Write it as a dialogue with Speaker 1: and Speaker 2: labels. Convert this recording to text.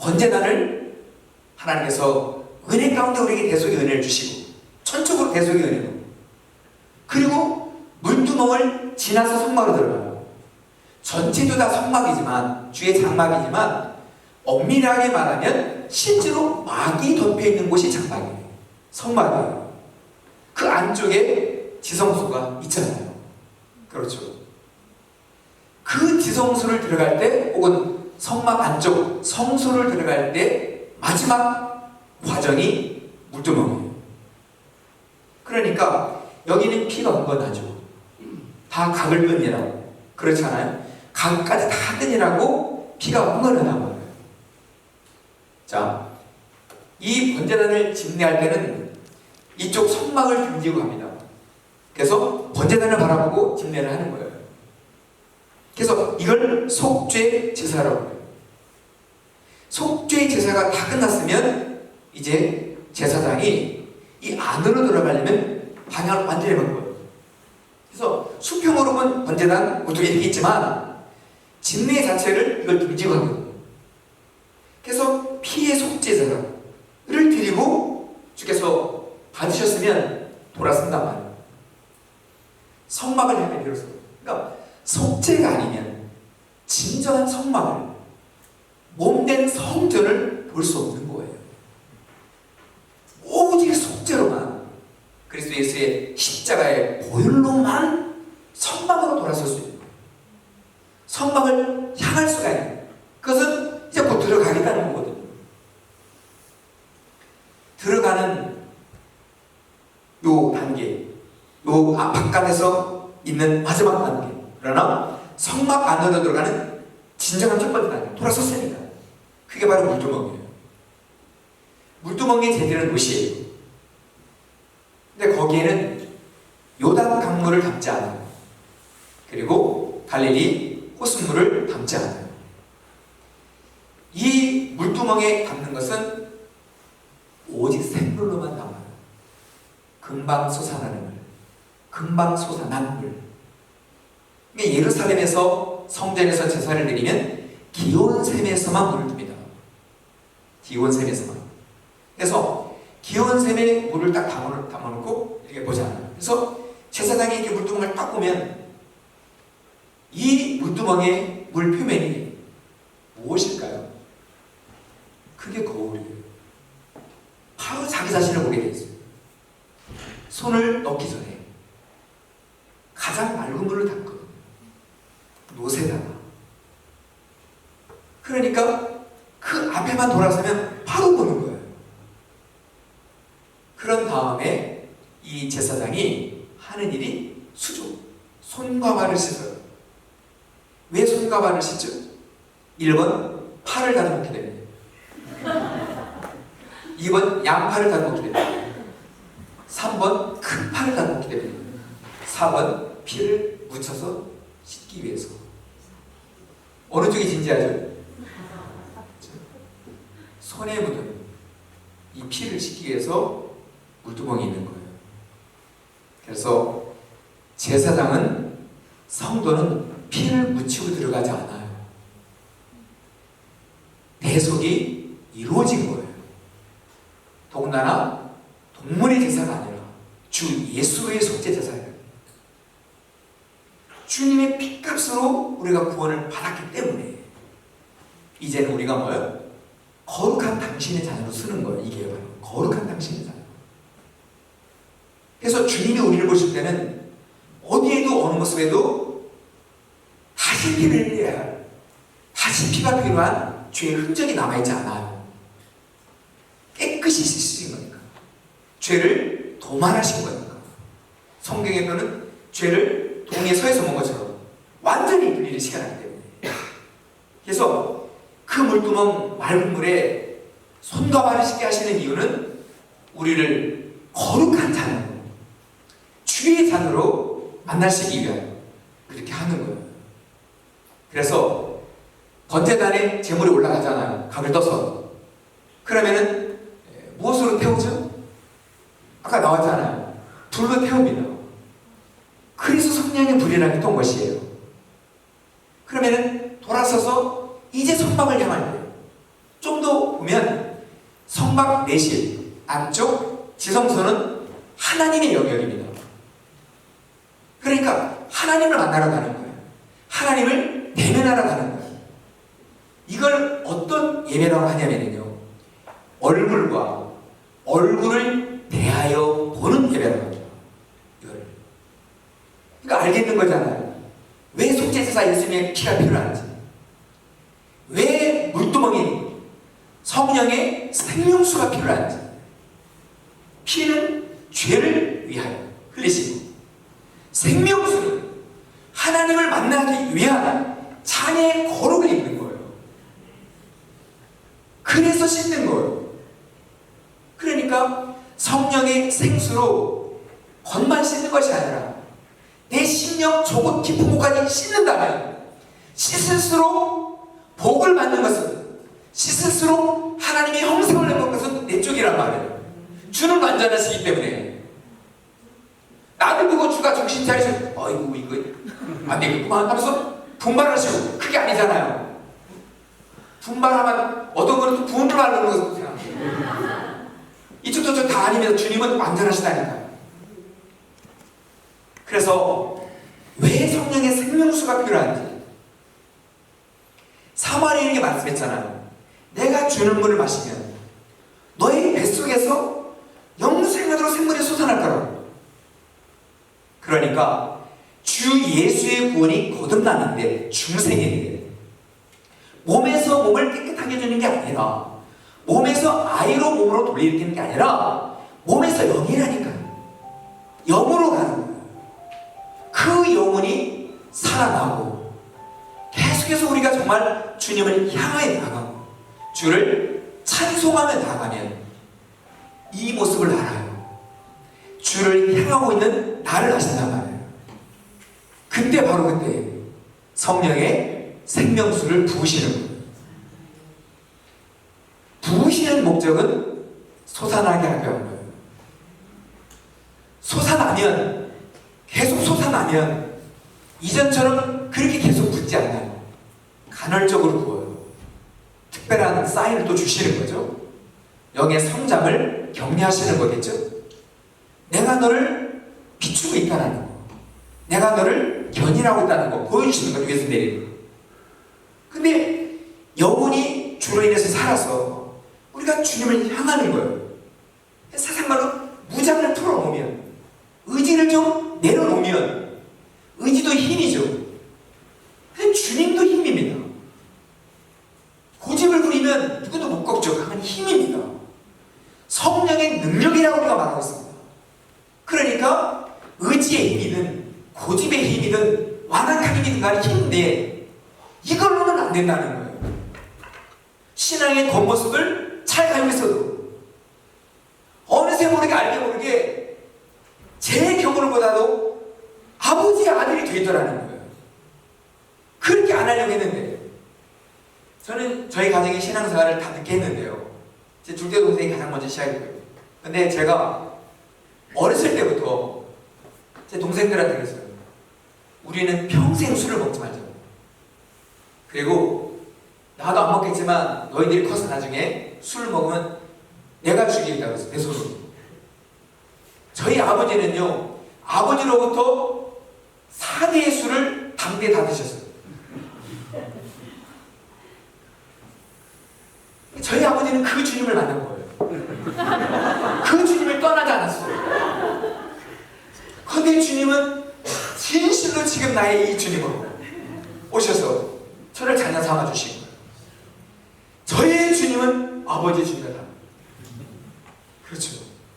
Speaker 1: 번제단을 하나님께서 은혜 가운데 우리에게 대속의 은혜를 주시고 천적으로 대속의 은혜로 그리고 물두멍을 지나서 성막으로 들어가요. 전체도 다 성막이지만 주의 장막이지만 엄밀하게 말하면 실제로 막이 덮여 있는 곳이 장막이에요. 성막이에요. 그 안쪽에 지성소가 있잖아요. 그렇죠. 그 지성소를 들어갈 때 혹은 성막 안쪽 성소를 들어갈 때 마지막 과정이 물두멍이에요. 그러니까 여기는 피가 흥건하죠. 다 각을 끈이라고 그렇잖아요. 각까지 다 끈이라고 피가 흥건하단 말이에요. 자, 이 번제단을 집례할 때는 이쪽 성막을 등지고 갑니다. 그래서 번제단을 바라보고 집례를 하는 거예요. 이걸 속죄 제사라고 해요. 속죄 제사가 다 끝났으면 이제 제사장이 이 안으로 들어가려면 방향을 완전히 바꿔요. 그래서 수평으로 본 번제단 보통 이렇게 있지만 진례 자체를 이걸 등지고 하거든요. 그래서 피의 속죄제사를 드리고 주께서 받으셨으면 돌아선단 말이에요. 성막을 향해 비로소. 그러니까 속죄가 아니면 진정한 성막을 몸된 성전을 볼 수 없는 거예요. 오직 속죄로만 그리스도 예수의 십자가의 보혈로만 성막으로 돌아설 수 있는 거예요. 성막을 향할 수가 있는 그것은 이제 곧 들어가겠다는 거거든요. 들어가는 요 단계, 요 아, 바깥에서 있는 마지막 단계. 그러나 성막 안으로 들어가는 진정한 첫 번째 단계, 돌아섰습니다. 그게 바로 물두멍이에요. 물두멍에 재지는 곳이에요. 근데 거기에는 요단 강물을 담지 않아요. 그리고 갈릴리 호수물을 담지 않아요. 이 물두멍에 담는 것은 오직 샘물로만 담아요. 금방 솟아나는 물, 금방 솟아난 물. 그러니까 예루살렘에서 성전에서 제사를 드리면 기온샘에서만 물을 둡니다. 기온샘에서만. 그래서 기온샘에 물을 딱 담아, 담아놓고 이렇게 않아요. 그래서 제사장이 이렇게 물두멍을 딱 보면 이 물두멍의 물 표면이 무엇일까요? 그게 거울이에요. 바로 자기 자신을 보게 돼 있어요. 손을 넣기 전에 가장 맑은 물을 담거든요. 노세다가. 그러니까 그 앞에만 돌아서면 바로 보는 거예요. 그런 다음에 이 제사장이 하는 일이 수조. 손과 발을 씻어요. 왜 손과 발을 씻죠? 1번 팔을 다듬게 됩니다. 2번 양팔을 다듬게 됩니다. 3번 큰 팔을 다듬게 됩니다. 4번 피를 묻혀서 씻기 위해서. 어느 쪽이 진지하죠? 손에 묻은 이 피를 씻기 위해서 물두멍이 있는 거예요. 그래서 제사장은 성도는 피를 묻히고 들어가지 않아요. 대속이 이루어진 거예요. 더군다나 동물의 제사가 아니라 주 예수의 속죄 제사예요. 주님의 피값으로 우리가 구원을 받았기 때문에 이제는 우리가 뭐예요? 거룩한 당신의 자녀로 쓰는 거예요. 이게 바로 거룩한 당신의 자녀. 그래서 주님이 우리를 보실 때는 어디에도 어느 모습에도 다시 피를 흘려야 할, 다시 피가 필요한 죄의 흔적이 남아있지 않아요. 깨끗이 씻으신 거니까. 죄를 도말하신 거니까. 성경에 보면 죄를 동에 서에서 먹은 것처럼 완전히 분리를 시켜놨기 때문에. 그래서 그 물두멍 맑은 물에 손과 발을 씻게 하시는 이유는 우리를 거룩한 자녀, 주의 자녀로 만나시기 위하여 그렇게 하는 거예요. 그래서 번제단에 재물이 올라가잖아요. 각을 떠서. 그러면은 무엇으로 태우죠? 아까 나왔잖아요. 불로 태웁니다. 그래서 성령의 불이라는 게 것이에요. 그러면은 돌아서서 이제 성막을 때좀더 보면 성막 내실 안쪽 지성소는 하나님의 영역입니다. 그러니까 하나님을 만나러 가는 거예요. 하나님을 대면하러 가는 거예요. 이걸 어떤 예배라고 하냐면요. 얼굴과 얼굴을 대하여 보는 예배라고 합니다. 이걸. 그러니까 알겠는 거잖아요. 왜 속죄제사 예수님의 피가 필요한지. 왜 물두멍이 성령의 생명수가 필요한지. 피는 죄를 위하여 흘리시고 생명수는 하나님을 만나기 위한 자녀의 거룩을 입는 거예요. 그래서 씻는 거예요. 그러니까 성령의 생수로 겉만 씻는 것이 아니라 내 심령 조금 깊은 곳까지 씻는다면 씻을수록 복을 받는 것은 씻을수록 하나님의 형상을 내는 것은 내 쪽이란 말이에요. 주는 완전하시기 때문에 나를 보고 주가 정신 차리셔 어이구 이거 안 되겠구만 하면서 분발하시고 그게 아니잖아요. 분발하면 어떤 거는 또 분을 하는 것을 생각해요. 이쪽도 저다 아니면 주님은 완전하시다니까요. 그래서 왜 성령의 생명수가 필요한지 말씀했잖아요. 내가 주는 물을 마시면 너의 뱃속에서 영생으로 생물이 솟아날 거라고. 그러니까 주 예수의 구원이 거듭나는데 중생인데 몸에서 몸을 깨끗하게 해주는 게 아니라 몸에서 아이로 몸으로 돌리는 게 아니라 몸에서 영이라니까요. 영으로 가는 거예요. 그 영혼이 살아나고 계속해서 우리가 정말 주님을 향하여 나가고 주를 찬송하며 나가면 이 모습을 알아요. 주를 향하고 있는 나를 아신단 말이에요. 그때 바로 그때 성령의 생명수를 부으시는 거예요. 부으시는 목적은 솟아나게 하려는 거예요. 솟아나면 계속 솟아나면 이전처럼 그렇게 계속 붙지 않아요. 간헐적으로 부어요. 특별한 사인을 또 주시는 거죠. 영의 성장을 격려하시는 거겠죠. 내가 너를 비추고 있다는 거. 내가 너를 견인하고 있다는 거 보여주시는 거죠. 위에서 내리는 거. 근데 영혼이 주로 인해서 살아서 우리가 주님을 향하는 거예요. 세상 말로 무장을 풀어놓으면 의지를 좀 내려놓으면 의지도 힘이죠. 근데 주님도 힘입니다. 고집을 부리면 누구도 못 꺾죠. 그건 힘입니다. 성령의 능력이라고 우리가 말하고 있습니다. 그러니까 의지의 힘이든 고집의 힘이든 힘이든 간에 힘인데 이걸로는 안 된다는 거예요. 신앙의 겉모습을 잘 있어도 어느새 모르게 알게 모르게 제 경우보다도 아버지의 아들이 되더라는 거예요. 그렇게 안 하려고 했는데 저는 저희 가정의 신앙생활을 다 늦게 했는데요. 제 둘째 동생이 가장 먼저 시작했고요. 근데 제가 어렸을 때부터 제 동생들한테 그랬어요. 우리는 평생 술을 먹지 말자. 그리고 나도 안 먹겠지만 너희들이 커서 나중에 술을 먹으면 내가 죽이겠다 그랬어요. 내 손으로. 저희 아버지는요, 아버지로부터 4대의 술을 당대에 다 드셨어요. 저희 아버지는 그 주님을 만난 거예요. 그 주님을 떠나지 않았어요. 근데 주님은 지금 나의 이 주님으로 오셔서 저를 자녀 삼아 거